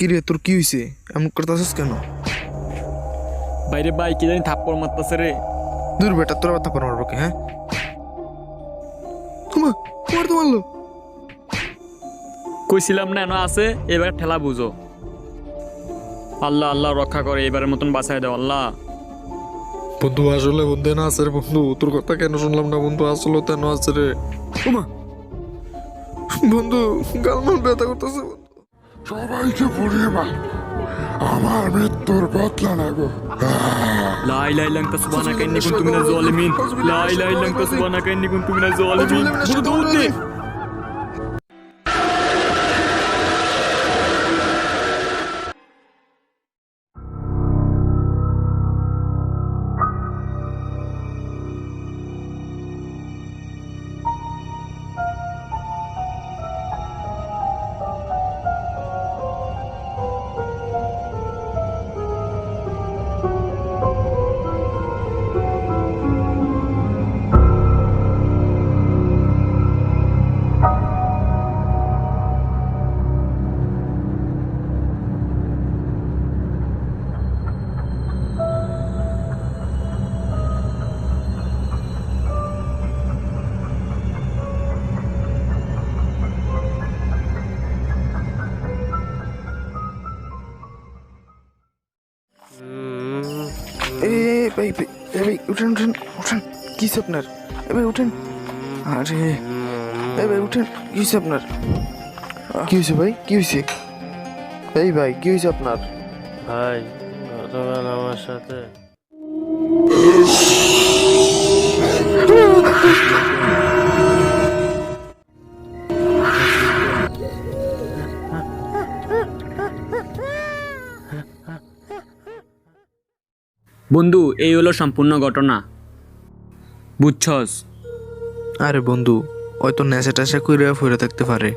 কি রে তোর কি হইছে? এমন করতেছিস কেন? বাইরে ভাই কি জানি থাপ্পড় মারতাছে রে। দূর বেটা তোর কথা পর মারবো কি, হ্যাঁ? তোমার তোমার তো মারলো। কইছিলাম না এনো আছে এবার ঠেলা বুঝো। আল্লাহ আল্লাহ রক্ষা করে এবারের মতন বাঁচায় দাও আল্লাহ। বন্ধু আসলে বন্ধু না আছে রে বন্ধু। তোর কথা কেন শুনলাম না বন্ধু? আসলে তেন আছে রে। ওমা বন্ধু গালমাল ব্যথা করতেছে। সবাইকে পুড়িয়ে মার আমার মৃত্যুর বদলা নেব লা ইলাহা ইল্লা আনতা সুবহানাকা ইন্নী কুনতু মিনাজ জালিমিন লা ইলাহা ইল্লা আনতা সুবহানাকা ইন্নী কুনতু মিনাজ জালিমিন এই ভাই ভাই উঠেন উঠেন উঠেন। কি হইছে আপনার এ উঠেন। আরে এবার উঠেন। কি হয়েছে আপনার কি হয়েছে ভাই? কি হয়েছে এই ভাই কি হয়েছে আপনার? ভাই গতকাল আমার সাথে বন্ধু এই হলো সম্পূর্ণ ঘটনা। বুঝছস? আরে বন্ধু হয়তো নেশা টেশা করে ফিরে থাকতে পারে।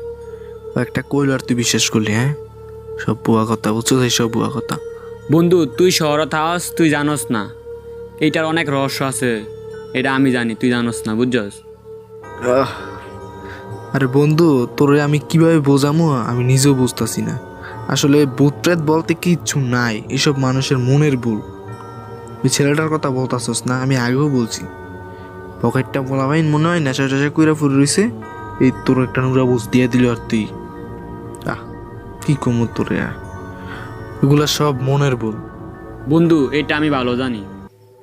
ও একটা কইল আর তুই বিশ্বাস করলি হ্যাঁ? সব বুয়া কথা বুঝছ এই সব বুয়া কথা? বন্ধু তুই শহরে থাকস তুই জানস না। এইটার অনেক রহস্য আছে এটা আমি জানি তুই জানস না বুঝছস? আরে বন্ধু তোরে আমি কীভাবে বোঝামো আমি নিজেও বুঝতেছি না। আসলে ভূত প্রেত বলতে কিচ্ছু নাই এসব মানুষের মনের ভুল। ওই ছেলেটার কথা বলতাছস না আমি আগেও বলছি। পকেটটা বলা ভাই মনে হয় নেশা টেশা কইরা ফুরে রইছে। এই তোর একটা নুরা বুঝ দিয়ে দিল আর তুই। আহ কি কমু তোরে এগুলা সব মনের ভুল। বন্ধু এটা আমি ভালো জানি।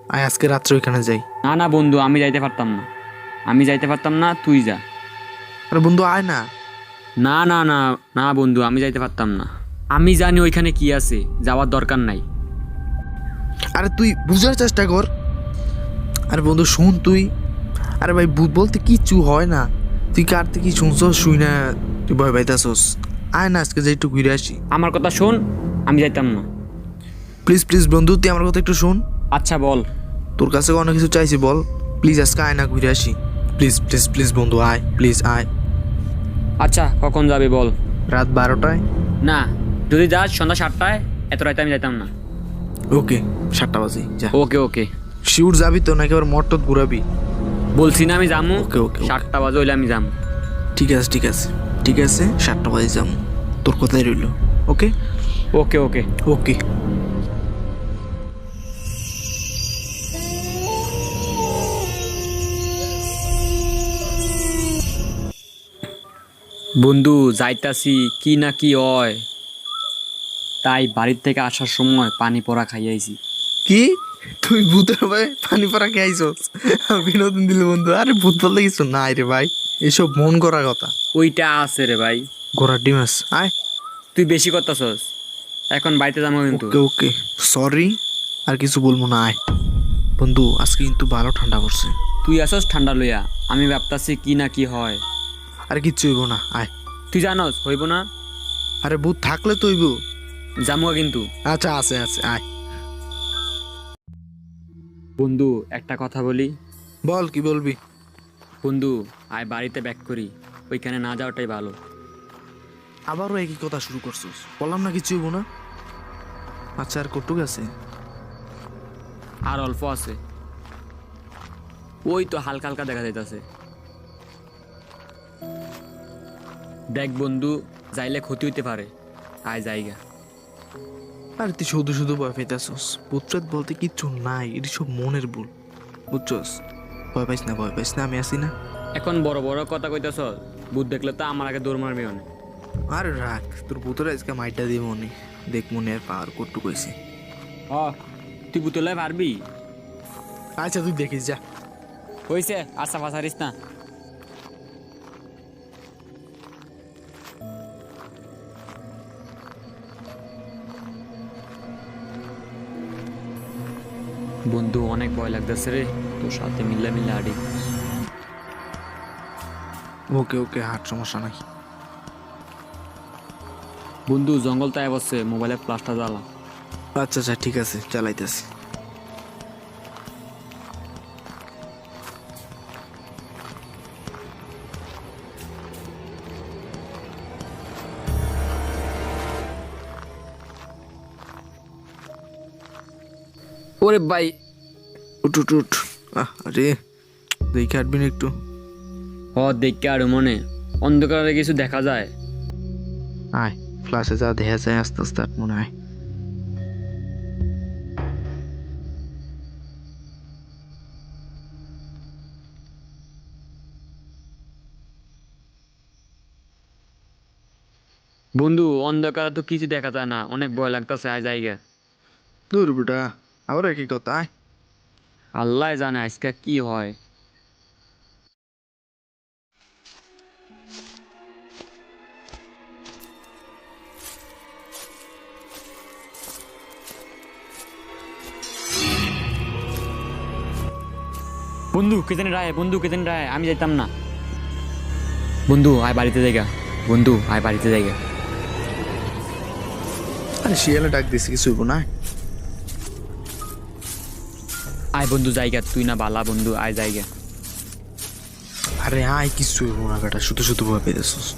আয় আজকে রাত্রে ওইখানে যাই। না না বন্ধু আমি যাইতে পারতাম না। আমি যাইতে পারতাম না তুই যা। আরে বন্ধু আয় না। না না না না বন্ধু আমি যাইতে পারতাম না। আমি জানি ওইখানে কি আছে যাওয়ার দরকার নাই। আরে তুই বুঝার চেষ্টা কর। আরে বন্ধু শুন তুই। আরে ভাই বলতে কিচ্ছু হয় না। তুই কার থেকে কি শুনছস শুই না তুই ভয় পাইতাছস। আয় না আজকে যাই একটু ঘুরে আসি। আমার কথা শোন আমি যাইতাম না। প্লিজ প্লিজ বন্ধু তুই আমার কথা একটু শোন। আচ্ছা বল। তোর কাছে অনেক কিছু চাইছি বল। প্লিজ আজকে আয় না ঘুরে আসি। প্লিজ প্লিজ প্লিজ বন্ধু আয় প্লিজ আয়। আচ্ছা কখন যাবে বল? রাত বারোটায়। না যদি যাস সন্ধ্যা সাতটায় এত রাতে আমি যাইতাম না। ওকে সাতটা বাজে যা। ওকে ওকে। শিউর যাবি তো নাকি আবার মটট ঘুরাবি? বলছি না আমি যামু। ওকে, ওকে। সাতটা বাজে হইলে আমি যামু। ঠিক আছে ঠিক আছে ঠিক আছে সাতটা বাজে যাব তোর কথাই রইল ওকে? ওকে ওকে। ওকে। বন্ধু যাইতাছি কি না কি হয়? তাই বাড়ির থেকে আসার সময় পানি পড়া খাইয়াইছি। কি? তুই ভূতের ভাই পানি পড়া আইসস বিনোদন দিল বন্ধু আরে ভূত বলতে কিছু নাই রে ভাই এসব মন করার কথা। ওইটা আছে রে ভাই। ঘোড়ার ডিম আছে আয়। তুই বেশি করতেছস এখন বাড়িতে যাব কিন্তু। ওকে ওকে সরি আর কিছু বলব না আয়। বন্ধু আজকে কিন্তু ভালো ঠান্ডা পড়ছে। তুই আসস ঠান্ডা লইয়া আমি ভাবতাছি কি না কি হয়। আর কিচ্ছু হইব না আয়। তুই জানস হইব না? আরে ভূত থাকলে তো হইব যামুয়া কিন্তু। আচ্ছা আছে আছে আয়। বন্ধু একটা কথা বলি। বল কি বলবি? বন্ধু আয় বাড়িতে ব্যাক করি। ওইখানে না যাওয়াটাই ভালো। আবারও একই কথা শুরু করছিস। বললাম না কিছু হইব না। আচ্ছা আর কটুক আছে? আর অল্প আছে। ওই তো হালকা হালকা দেখা যাইতাছে। দেখ বন্ধু যাইলে ক্ষতি হইতে পারে। আয় জায়গা আরে তুই শুধু শুধু ভয় পেতেছস ভূতপ্রেত বলতে কিচ্ছু নাই এটি সব মনের ভুল। বুঝছস? ভয় পাইস না ভয় পাইস না আমি আছি না। এখন বড় বড় কথা কইতেছ ভূত দেখলে তো আমার আগে দৌড় মারবি অনেক। আর রাখ তোর ভূতের আজকে মাইটা দিব মনে দেখ মনে আর পাওয়ার কট্টু কইছে হ তুই ভূতলে পারবি আচ্ছা তুই দেখিস যা। হইছে আশা ফাসারিস না। বন্ধু অনেক ভয় লাগতেছে রে। তোর সাথে মিল্লা মিল্লা আডি ওকে ওকে হাট সমস্যা নাই। বন্ধু জঙ্গল তাই বসছে মোবাইলে প্লাস্টার জ্বালা। আচ্ছা আচ্ছা ঠিক আছে চালাইতেছি। ওরে ভাই উঠ উঠ উঠ। আরে দেখে হাঁটবি না একটু। হ দেখকে আর মনে। অন্ধকারে কিছু দেখা যায়। আয় ফ্লাশে যা দেখা যায় আস্তে আস্তে মনে হয়। বন্ধু অন্ধকারে তো কিছু দেখা যায় না। অনেক ভয় লাগতেছে আয় জায়গা। দূর বেটা। আবার একই কথা আল্লাহ জানে আজকে কি হয় বন্ধু কেতেন রায় বন্ধু কেতেন রায় আমি যেতাম না। বন্ধু আয় বাড়িতে জায়গা বন্ধু আয় বাড়িতে জায়গা আরে শিয়ালে ডাক দিছি কিছু হইব না? আয় বন্ধু জায়গা। তুই না বালা বন্ধু আয় জায়গা। আরে আয় কিছু না বেটা শুধু শুধু পেতেছিস।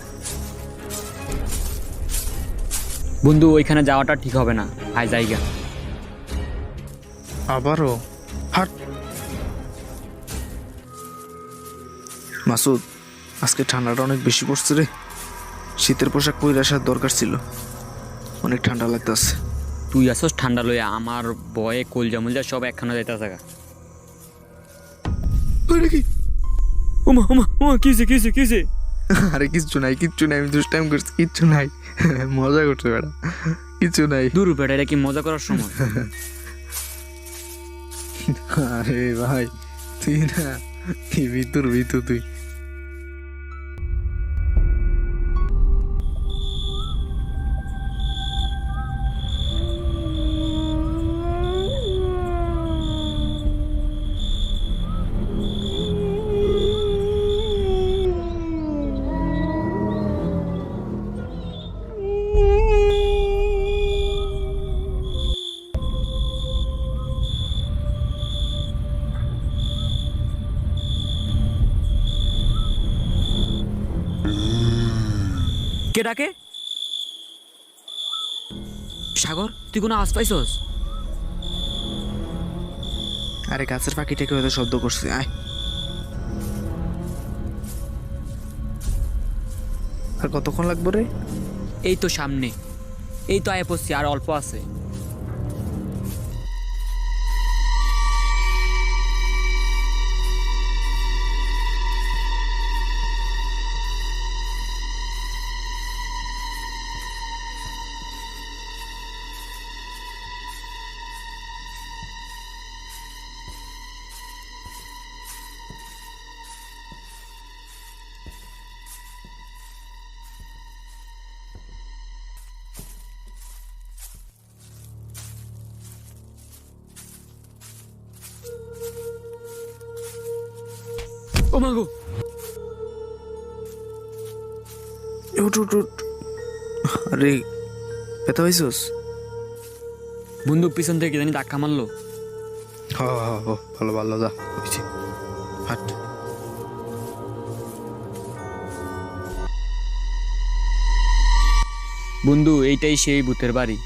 বন্ধু ওইখানে যাওয়াটা ঠিক হবে না। আয় জায়গা। আবারও? হাট। মাসুদ আজকে ঠান্ডাটা অনেক বেশি পড়ছে রে। শীতের পোশাক পরে আসার দরকার ছিল। অনেক ঠান্ডা লাগতেছে। তুই আসস ঠান্ডা লইয়া। আমার বয়ে কলজা মলজা সব একখানা যাইতে থাকা ওমা ওমা ওমা কিসে কিসে কিসে আরে কিচ্ছু নাই কিচ্ছু নাই আমি দুষ্টাইম করছি কিচ্ছু নাই। মজা করছে বেটা কিচ্ছু নাই। দূর বেটা এটা কি মজা করার সময়? আরে ভাই তুই না কি ভিতর ভিতর তুই। কে ডাকে সাগর তুই কোনো আওয়াজ পাইছস? আরে গাছের পাখিটাকে হয়তো শব্দ করছে আয়। আর কতক্ষণ লাগবে রে? এই তো সামনে। এই তো আয় পড়ছি আর অল্প আছে। ও এ উঠ উঠ উঠ। আরে ব্যথা পাইছস? বন্দুক পিছন থেকে জানি ধাক্কা মারলো। হ হ হ ভালো ভালো যা হয়েছে হাট। বন্ধু এইটাই সেই ভূতের বাড়ি।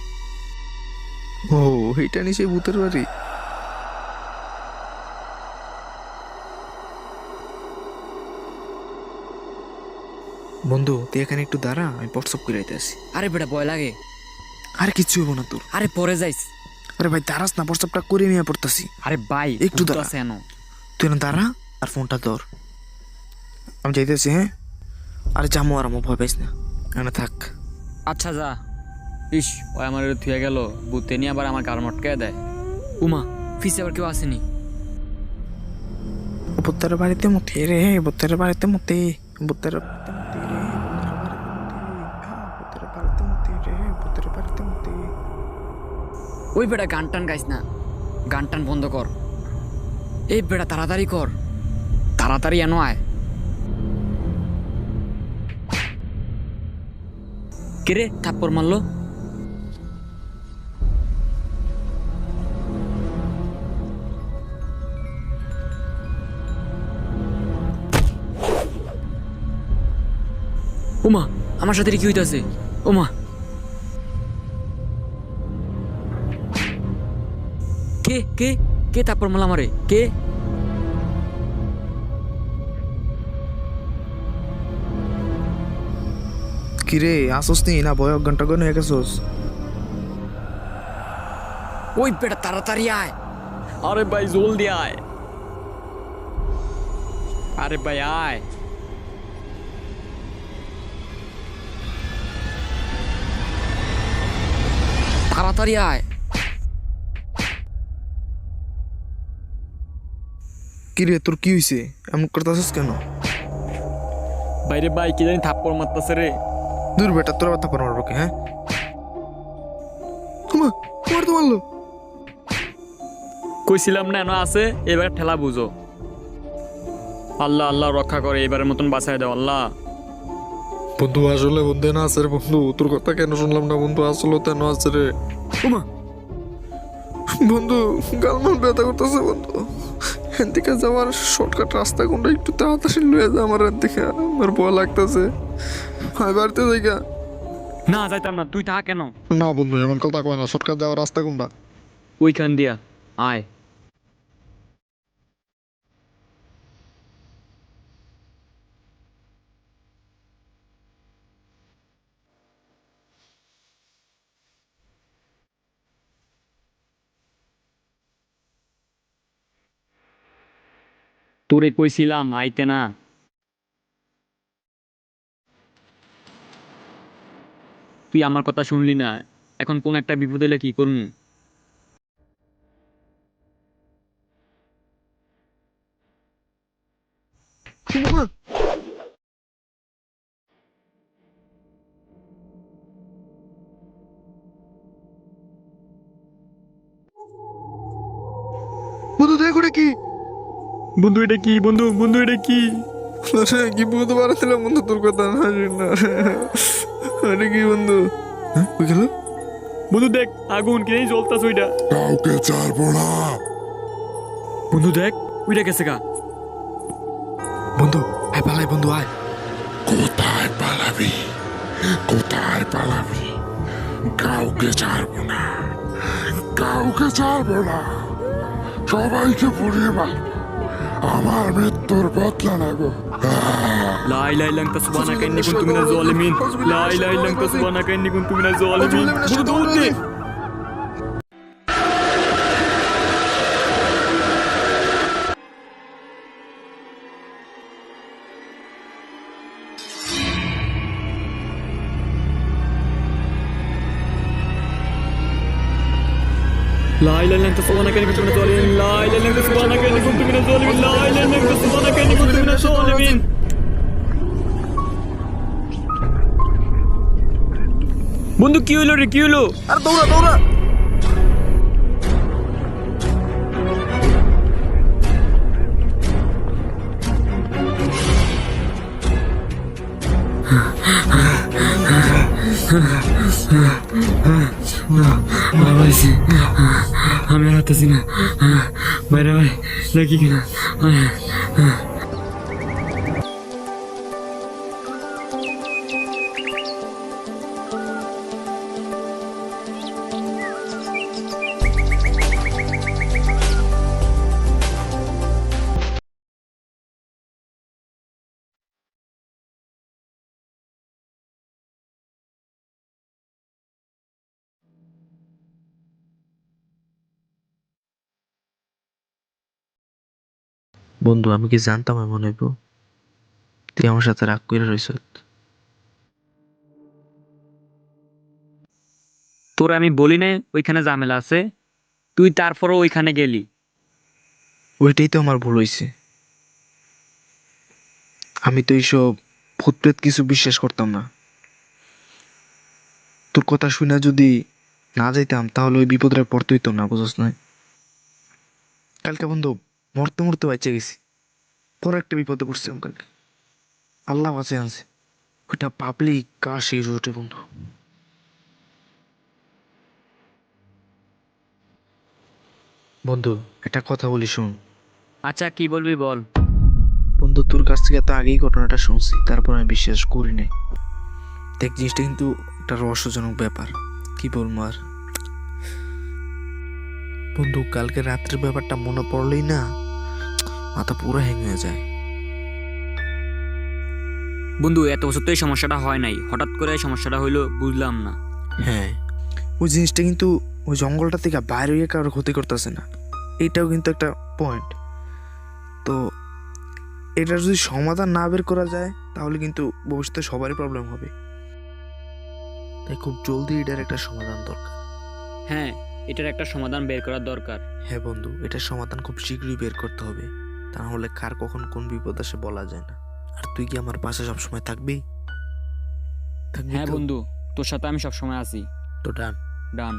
ও এইটা নি সেই ভূতের বাড়ি? বন্ধু তুই এখানে একটু দাঁড়া আমি হোয়াটসঅ্যাপ করে আসি আরে বেটা ভয় লাগে। আর কিছু হব না তোর। আরে পরে যাইস। আরে ভাই দাঁড়াস না প্রস্তাবটা করে নিয়ে পড়তাছি। আরে ভাই একটু দাঁড়া। এনো। তুই না দাঁড়া আর ফোনটা ধর। আমি যাইতেছি হ্যাঁ? আরে যাব আর আমার ভয় পাইস না। এখানে থাক। আচ্ছা যা। ইস ওই আমার থুয়ে গেল। বুতে নিয়ে আবার আমার গার মটকে দেয়। উমা ফিসে আবার কেউ আসেনি। বুত্তার বাড়িতে মতে রে বুত্তার বাড়িতে মতে বুত্তার ওই বেটা গান টান গাইস না। গান টান বন্ধ কর। এই বেটা, তাড়াতাড়ি কর। তাড়াতাড়ি এনো আয়। কে রে থাপ্পড় মারলো? ওমা আমার সাথে কি হইতাছে? ওমা কে কে কে তারপর মালা মারে কে? কিরে আসোস নি? না ভয় ঘণ্টা গনে হয়ে গেছোস। ওই বেটা তাড়াতাড়ি আয়। আরে ভাই জলদি আয়। আরে ভাই আয়। তাড়াতাড়ি আয়। কিরে তোর কি হইছে? এমন করতেছিস কেন? বাইরে ভাই কি জানি থাপ্পড় মারতাছে রে। দূর বেটা তোর কথা পর মারবো কে, হ্যাঁ? তোমা তোমার তো মারলো। কইছিলাম না এনো আছে এবার ঠেলা বুঝো। আল্লাহ আল্লাহ রক্ষা করে এবারের মতন বাঁচায় দাও আল্লাহ। বন্ধু আসলে বন্ধু না আছে রে বন্ধু। তোর কথা কেন শুনলাম না বন্ধু? আসলে তেন আছে রে। ওমা বন্ধু গালমাল ব্যথা করতেছে বন্ধু। এখান থেকে যাওয়ার শর্টকাট রাস্তা কোনটা একটু তাড়াতাড়ি লয়ে যা আমার থেকে আমার ভয় লাগতেছে। হাই বাড়িতে যাইগা না যাইতাম না। তুই তা কেন? না বন্ধু এমন কথা কয় না। শর্টকাট যাওয়ার রাস্তা কোনটা? ওইখান দিয়া। আয়। তোরে কইছিলাম আইতে না তুই আমার কথা শুনলি না এখন কোন একটা বিপদ এলে কি করবি বন্ধু এটা কি? বন্ধু বন্ধু এটা কি? কি বুঝতে পারছিলাম বন্ধু তোর কথা না। আরে কি বন্ধু? হ্যাঁ ওই বন্ধু দেখ আগুন কি জ্বলতাছে ওইটা? কাউকে ছাড়বো না। বন্ধু দেখ ওইটা গেছে গা। বন্ধু আয় পালাই বন্ধু আয়। কোথায় পালাবি? কোথায় পালাবি? কাউকে ছাড়বো না। কাউকে ছাড়বো না। সবাইকে পুড়িয়ে মার আমার মৃত্যুর বদলা নেব لا إله إلا أنت سبحانك إني كنت من الظالمين لا إله إلا أنت سبحانك إني كنت من الظالمين لا إله إلا أنت سبحانك إني كنت من الظالمين لا إله إلا أنت سبحانك إني كنت من الظالمين لا إله إلا أنت سبحانك إني كنت من الظالمين বন্ধু কি হলো রে কি হলো আর দৌড়া দৌড়া আমি আর হাঁটতেছি না। বাইরে ভাই দেখি কিনা। বন্ধু আমি কি জানতাম এমন হইব? তুই আমার সাথে রাগ করে রইছ। তোর আমি বলি না ওইখানে ঝামেলা আছে। তুই তারপরও ওইখানে গেলি। ওইটাই তো আমার ভুল হয়েছে আমি তো এইসব ভূতপ্রেত কিছু বিশ্বাস করতাম না। তোর কথা শুনে যদি না যাইতাম তাহলে ওই বিপদটা পড়তে হইতো না বুঝস না কালকে বন্ধু মরতে মরতে বাঁচে গেছি। বড় একটা বিপদে পড়ছিলাম কালকে আল্লাহ বাঁচে আনছে। ওইটা পাবলিক কাশ এই রোডে বন্ধু। বন্ধু একটা কথা বলি শুন। আচ্ছা কি বলবি বল? বন্ধু তোর কাছ থেকে তো আগেই ঘটনাটা শুনছি তারপর আমি বিশ্বাস করি নাই। দেখ জিনিসটা কিন্তু একটা রহস্যজনক ব্যাপার। কি বলব আর? বন্ধু কালকে রাত্রের ব্যাপারটা মনে পড়লেই না মাথা পুরো হ্যাং হয়ে যায়। বন্ধু এত বছর তো এই সমস্যাটা হয় নাই। হঠাৎ করে এই সমস্যাটা হইল বুঝলাম না। হ্যাঁ ওই জিনিসটা কিন্তু ওই জঙ্গলটা থেকে বাইরে হয়ে কারোর ক্ষতি করতেছে না। এটাও কিন্তু একটা পয়েন্ট তো এটার যদি সমাধান না বের করা যায় তাহলে কিন্তু ভবিষ্যতে সবারই প্রবলেম হবে। তাই খুব জলদি এটার একটা সমাধান দরকার। হ্যাঁ এটার একটা সমাধান বের করার দরকার। হ্যাঁ বন্ধু এটার সমাধান খুব শীঘ্রই বের করতে হবে। তা না হলে কার কখন কোন বিপদ আসে বলা যায় না। আর তুই কি আমার পাশে সবসময় থাকবি? থাকবি হ্যাঁ তো? বন্ধু তোর সাথে আমি সবসময় আছি। তো ডান। ডান।